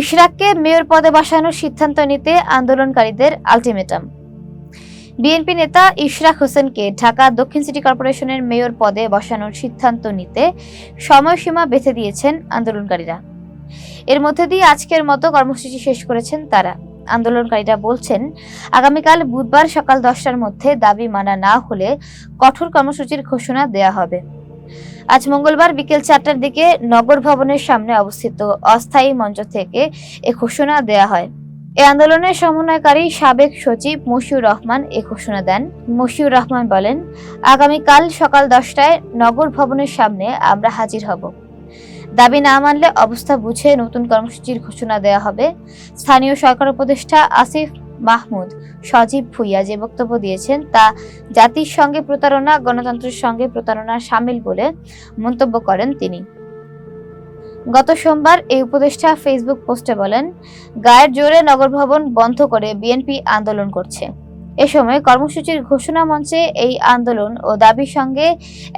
ইশরাককে mayor পদে বসানোর সিদ্ধান্ত নিতে আন্দোলনকারীদের আলটিমেটাম। বিএনপি নেতা ইশরাক হোসেনকে ঢাকা দক্ষিণ সিটি কর্পোরেশনের মেয়র পদে বসানোর সিদ্ধান্ত নিতে সময়সীমা বেঁধে দিয়েছেন আন্দোলনকারীরা। এর মধ্যে দিয়ে আজকের মতো কর্মসূচি শেষ করেছেন তারা। আন্দোলনকারীরা বলছেন, আগামীকাল বুধবার সকাল দশটার মধ্যে দাবি মানা না হলে কঠোর কর্মসূচির ঘোষণা দেয়া হবে। আজ মঙ্গলবার বিকেল চারটার দিকে নগর ভবনের সামনে অবস্থিত অস্থায়ী মঞ্চ থেকে এ ঘোষণা দেয়া হয়। এ আন্দোলনের সমন্বয়কারী সাবেক সচিব মশিউর রহমান এ ঘোষণা দেন। মশিউর রহমান বলেন, আগামীকাল সকাল দশটায় নগর ভবনের সামনে আমরা হাজির হব। দাবি না মানলে অবস্থা বুঝে নতুন কর্মসূচির ঘোষণা দেওয়া হবে। স্থানীয় সরকার উপদেষ্টা আসিফ মাহমুদ। সজীব ভুইয়া যে বক্তব্য দিয়েছেন তা জাতির সঙ্গে প্রতারণা, গণতন্ত্রের সঙ্গে প্রতারণা সামিল বলে মন্তব্য করেন তিনি। গত সোমবার এই উপদেষ্টা ফেসবুক পোস্টে বলেন, গায়ের জোরে নগর ভবন বন্ধ করে বিএনপি আন্দোলন করছে। এ সময় কর্মসূচির ঘোষণা মঞ্চে এই আন্দোলন ও দাবির সঙ্গে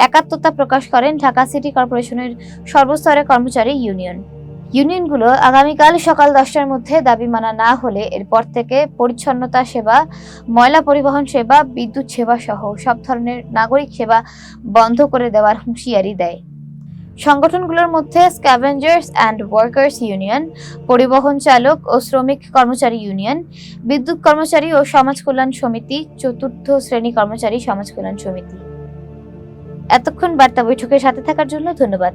একাত্মতা প্রকাশ করেন ঢাকা সিটি কর্পোরেশনের সর্বস্তরের কর্মচারী ইউনিয়ন। ইউনিয়নগুলো আগামীকাল সকাল দশটার মধ্যে দাবি মানা না হলে এরপর থেকে পরিচ্ছন্নতা সেবা, ময়লা পরিবহন সেবা, বিদ্যুৎ সেবা সহ সব ধরনের নাগরিক সেবা বন্ধ করে দেওয়ার হুঁশিয়ারি দেয়। সংগঠনগুলোর মধ্যে স্ক্যাভেঞ্জার্স অ্যান্ড ওয়ার্কার্স ইউনিয়ন পরিবহন চালক ও শ্রমিক কর্মচারী ইউনিয়ন, বিদ্যুৎ কর্মচারী ও সমাজ কল্যাণ সমিতি, চতুর্থ শ্রেণি কর্মচারী সমাজ কল্যাণ সমিতি। এতক্ষণ বার্তা বৈঠকের সাথে থাকার জন্য ধন্যবাদ।